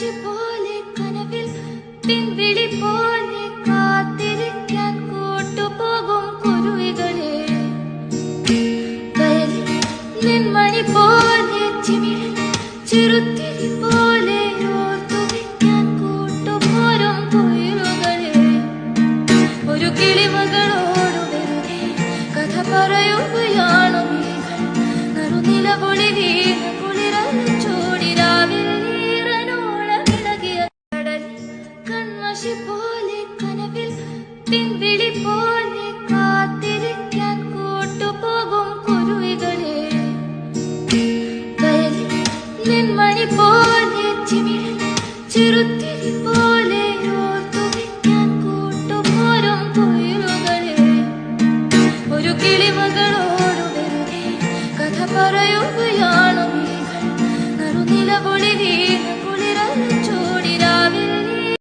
കൺമഷി പോലെ കനവിൽ പിൻവിളി പോലെ കാത്തിരിക്കാൻ കൂട്ടുപോകും കുരുവികളെ. വയലിൽ നിൻമണി പോലെ ചിമിഴിൽ ചെറുത്തിരി പോലെ ഓർത്തു വെക്കാൻ കൂട്ടുപോരും കുയിലുകളെ ഒരു കിളിമകളോട് വെറുതെ കഥ പറയുകയാണു മിഴികൾ നറുനിലപൊളി വീണ കൺമഷി പോലെ കനവിൽ പിൻവിളി പോലെ കാത്തിരിക്കാൻ കൂട്ടുപോകും കുരുവികളെ. വയലിൽ നിൻമണി പോലെ ചിമിഴിൽ ചെറുത്തിരി പോലെ ഓർത്തു വെക്കാൻ കൂട്ടുപോരും കുയിലുകളെ ഒരു കിളിമകളോട് വെറുതെ കഥ പറയുകയാണു മിഴികൾ നറുനിലപൊളി വീണ